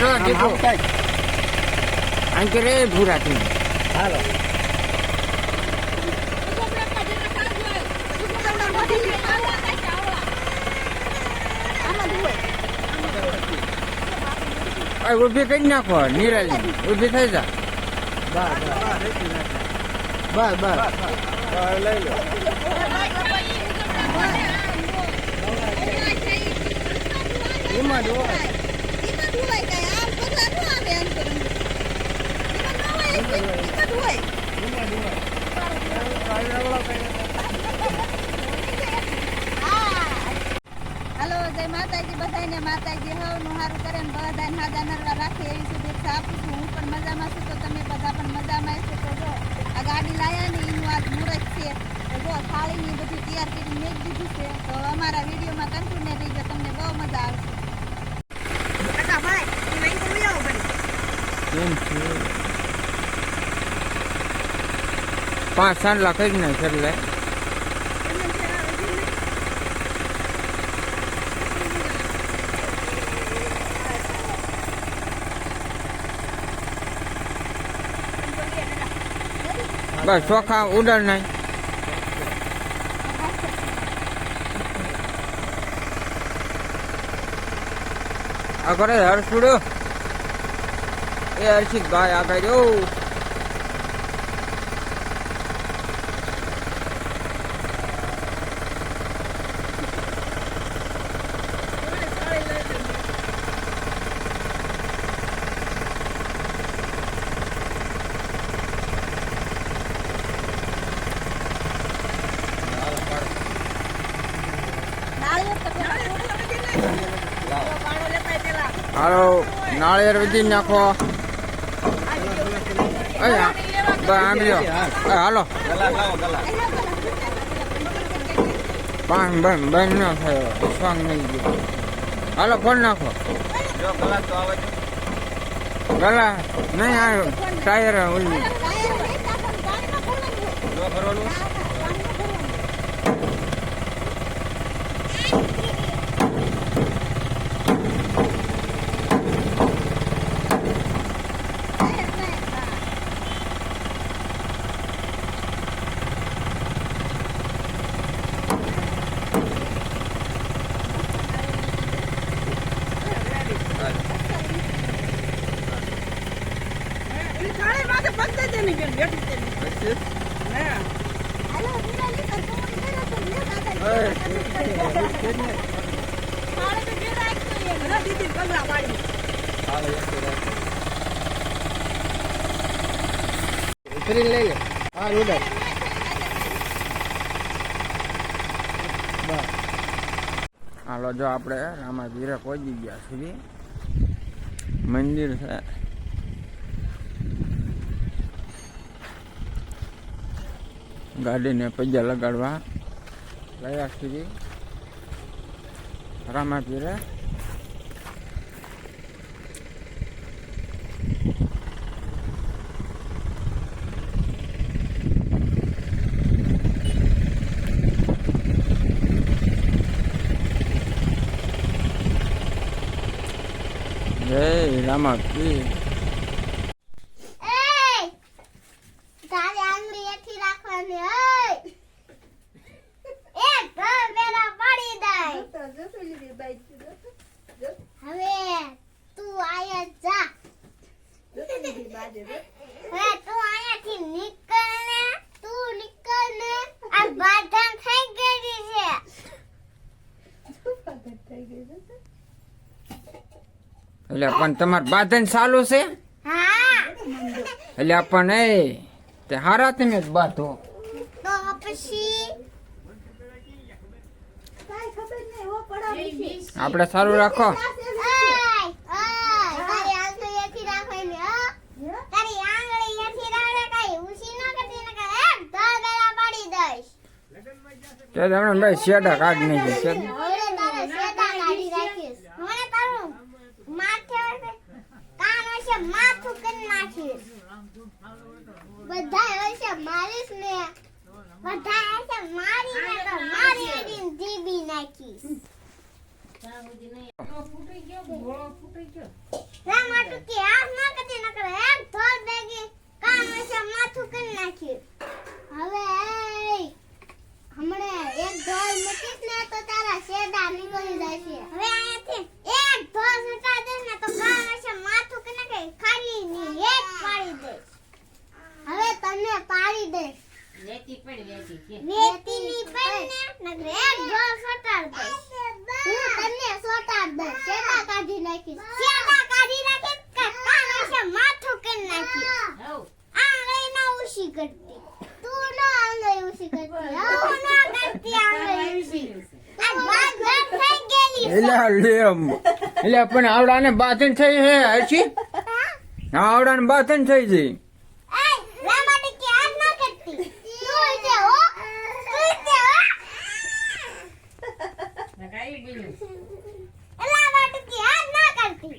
જો દીકરો. આંકે રે ભૂરા તું હાલો. ઊભી કરી નાખો નિરાજ ઊભી થઈ જા. બસ બસ લઈ લો. એમાં જ હોય હાલો, જય માતાજી બધાને માતાજી, હવનું સારું કરે ને બધાને હાજા નરવા રાખે એવી શુભેચ્છા આપું છું. હું પણ મજામાં છું, તો તમે બધા પણ મજામાં છો તો જો, આ ગાડી લાયા ને, એનું આજ મુહૂર્ત છે. તો જો, થાળીની બધી તૈયાર કરી મેં દીધું છે. તો અમારા વિડીયોમાં કન્ટિન્યુ રહીજો, તમને બહુ મજા આવશે. કેમ છે પાંચ સાંડલા કરી નાખ એટલે બસ ચોખા ઉડાડ નાખ આ કરે હર્ષુડો એ હર્ષિત ભાઈ આગળ જો. હાલો નાળિયેર વિધી નાખો. આંગળીઓ. એ, હાલો. પાન બન બન ન થયો સ્વાંગ નહીં ગયો. હાલો, ફોન નાખો. ગલા, નહીં આવ્યો. ટાયર ઓલી ટાયર નહીં કાપવાનું, પાણીમાં ભરવાનું હોય. જો ભરવાનું હા, હા, પાણીમાં ભરવાનું. ટાયર નહીં, હા. હાલો, નિરાલી, તો ફોન કર્યો તો લે દાદા. મારે તો ઘેર રાખજો એમ. હાલો એક તો રાખો. ઉતરીને લઈ લે હા ઉડાડ હાલો જો આપણે રામાપીરે પહોંચી ગયા સુધી મંદિર છે. ગાડીને પૈયા લગાડવા ગયા સુધી રામાપીરે જય રામાપીર એય! તારે આંગળી એથી રાખવાની ઓય! એક ઘર વેરા પાડી દે હવે તું આયા જા હવે તું આયાથી નીકળ ને તું નીકળ ને આ બાધા થઈ ગઈ છે એટલે પણ તમારું બાંધન ચાલુ છે? એટલે આપણને એ તે હારા તમે જ બાંધો. આપણે સારું રાખો. ભાઈ ઓય! તારી આંગળી એથી રાખવાની હો તારી આંગળી એથી રાખે કઈ ઉસી ન કરતી ને કઈ એક ધર વેરા પાડી દઈશ તે તમને ભાઈ શેડા કાઢી નાખી છે હવે તારે સેતા કાઢી રાખીશ હવે તારું માથે હશે હશે માથું કરી નાખીશ. બધા હશે મારીશ ને. બધા હશે મારી ને તો મારી એની જીબી નાખીશ. નાખ્યું હવે, હમણાં એક ધોર મૂકીશ ને, તો તારા શેડા નીકળી જશે હવે અહીંયાથી એક ધોર સટા દે ને તો કામ હશે માથું કરી નાખે ખાલી ની એક પાડી દે હવે તને પાડી દે વેતી ની પડ ને નકર એક ધોર દે હું તને સોટાડ દે શેડા કાઢી નાખીશ? શેડા કાઢી નાખીશ? કે હશે માથું કરી નાખીશ? હવ આંગળી ના ઉછી કરતી. તું ના આંગળી ઉછી કરતી. હું. ના કરતી આ વાત વાત થઈ ગયેલી એટલે પણ આવડાને બાથન થઈ હે હરશી આવડાને બાથન થઈ જઈ એલા વાટકી હાથ ના કરતી